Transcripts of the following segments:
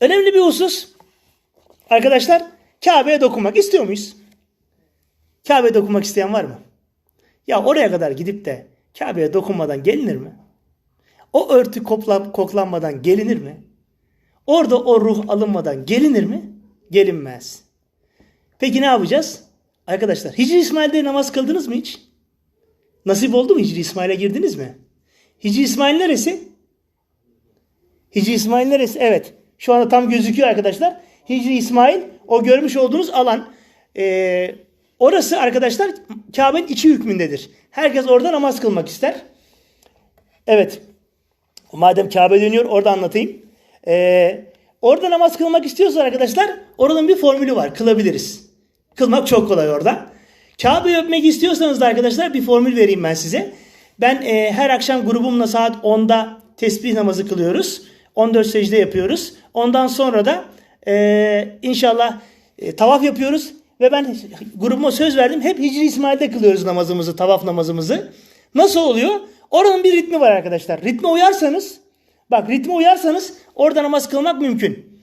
Önemli bir husus. Arkadaşlar Kabe'ye dokunmak istiyor muyuz? Kabe'ye dokunmak isteyen var mı? Ya oraya kadar gidip de Kabe'ye dokunmadan gelinir mi? O örtü kopla, koklanmadan gelinir mi? Orada o ruh alınmadan gelinir mi? Gelinmez. Peki ne yapacağız? Arkadaşlar Hicri İsmail'de namaz kıldınız mı hiç? Nasip oldu mu Hicri İsmail'e girdiniz mi? Hicri İsmail neresi? Hicri İsmail neresi? Evet. Şu anda tam gözüküyor arkadaşlar. Hicri İsmail o görmüş olduğunuz alan. Ee, orası arkadaşlar Kabe'nin içi hükmündedir. Herkes orada namaz kılmak ister. Evet. Madem Kabe dönüyor orada anlatayım. Ee, orada namaz kılmak istiyorsa arkadaşlar oranın bir formülü var. Kılabiliriz. Kılmak çok kolay orada. Kabe'yi öpmek istiyorsanız da arkadaşlar bir formül vereyim ben size. Ben e, her akşam grubumla saat 10'da tesbih namazı kılıyoruz. 14 secde yapıyoruz. Ondan sonra da e, inşallah e, tavaf yapıyoruz. Ve ben grubuma söz verdim. Hep Hicri İsmail'de kılıyoruz namazımızı, tavaf namazımızı. Nasıl oluyor? Oranın bir ritmi var arkadaşlar. Ritme uyarsanız, bak ritme uyarsanız orada namaz kılmak mümkün.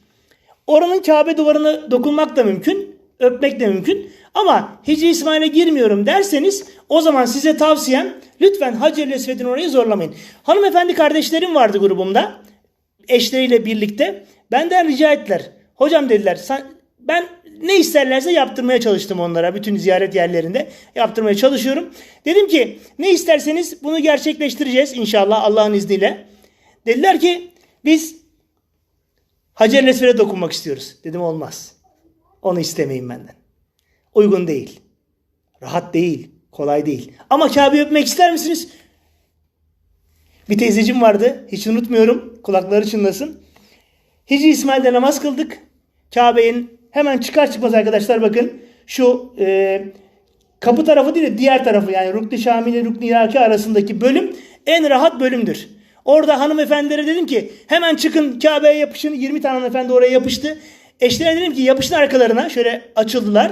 Oranın Kabe duvarını dokunmak da mümkün, öpmek de mümkün. Ama Hicri İsmail'e girmiyorum derseniz o zaman size tavsiyem lütfen Hacer-i Esved'in orayı zorlamayın. Hanımefendi kardeşlerim vardı grubumda. Eşleriyle birlikte. Benden rica ettiler. Hocam dediler sen, ben ne isterlerse yaptırmaya çalıştım onlara. Bütün ziyaret yerlerinde yaptırmaya çalışıyorum. Dedim ki ne isterseniz bunu gerçekleştireceğiz inşallah Allah'ın izniyle. Dediler ki biz Hacer-i Esved'e dokunmak istiyoruz. Dedim olmaz. Onu istemeyin benden. Uygun değil. Rahat değil. Kolay değil. Ama Kabe'yi öpmek ister misiniz? Bir teyzecim vardı. Hiç unutmuyorum. Kulakları çınlasın. Hicri İsmail'de namaz kıldık. Kabe'nin hemen çıkar çıkmaz arkadaşlar bakın. Şu e, kapı tarafı değil de diğer tarafı yani Rukni Şami ile Rukni Iraki arasındaki bölüm en rahat bölümdür. Orada hanımefendilere dedim ki hemen çıkın Kabe'ye yapışın. 20 tane hanımefendi oraya yapıştı. Eşlerine dedim ki yapışın arkalarına. Şöyle açıldılar.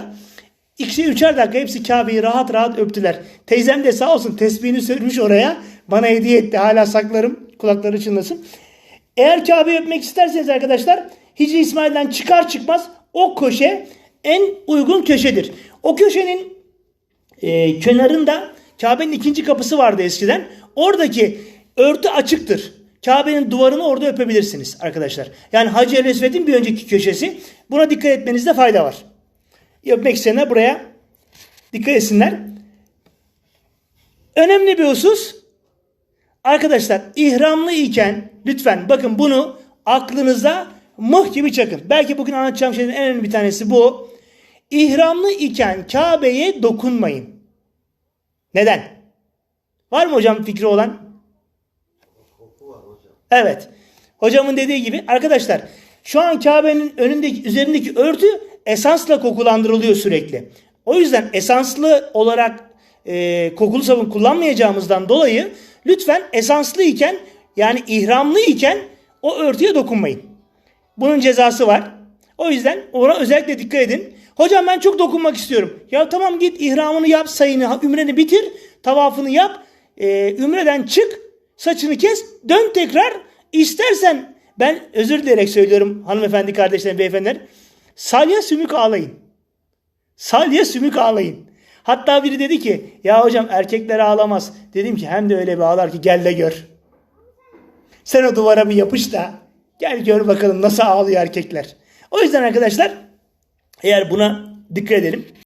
İkişer üçer dakika hepsi Kabe'yi rahat rahat öptüler. Teyzem de sağ olsun tesbihini sürmüş oraya. Bana hediye etti. Hala saklarım. Kulakları çınlasın. Eğer Kabe'yi öpmek isterseniz arkadaşlar Hicri İsmail'den çıkar çıkmaz o köşe en uygun köşedir. O köşenin e, kenarında Kabe'nin ikinci kapısı vardı eskiden. Oradaki örtü açıktır. Kabe'nin duvarını orada öpebilirsiniz arkadaşlar. Yani Hacer-i Esved'in bir önceki köşesi. Buna dikkat etmenizde fayda var. Öpmek isteyenler buraya dikkat etsinler. Önemli bir husus. Arkadaşlar ihramlı iken lütfen bakın bunu aklınıza mıh gibi çakın. Belki bugün anlatacağım şeyin en önemli bir tanesi bu. İhramlı iken Kabe'ye dokunmayın. Neden? Var mı hocam fikri olan? Evet. Hocamın dediği gibi arkadaşlar şu an Kabe'nin önündeki üzerindeki örtü esansla kokulandırılıyor sürekli. O yüzden esanslı olarak e, kokulu sabun kullanmayacağımızdan dolayı lütfen esanslı iken yani ihramlı iken o örtüye dokunmayın. Bunun cezası var. O yüzden ona özellikle dikkat edin. Hocam ben çok dokunmak istiyorum. Ya tamam git ihramını yap, sayını, ümreni bitir, tavafını yap, e, ümreden çık, saçını kes, dön tekrar. İstersen ben özür dileyerek söylüyorum hanımefendi kardeşlerim, beyefendiler. Salya sümük ağlayın. Salya sümük ağlayın. Hatta biri dedi ki ya hocam erkekler ağlamaz. Dedim ki hem de öyle bir ağlar ki gel de gör. Sen o duvara bir yapış da gel gör bakalım nasıl ağlıyor erkekler. O yüzden arkadaşlar eğer buna dikkat edelim.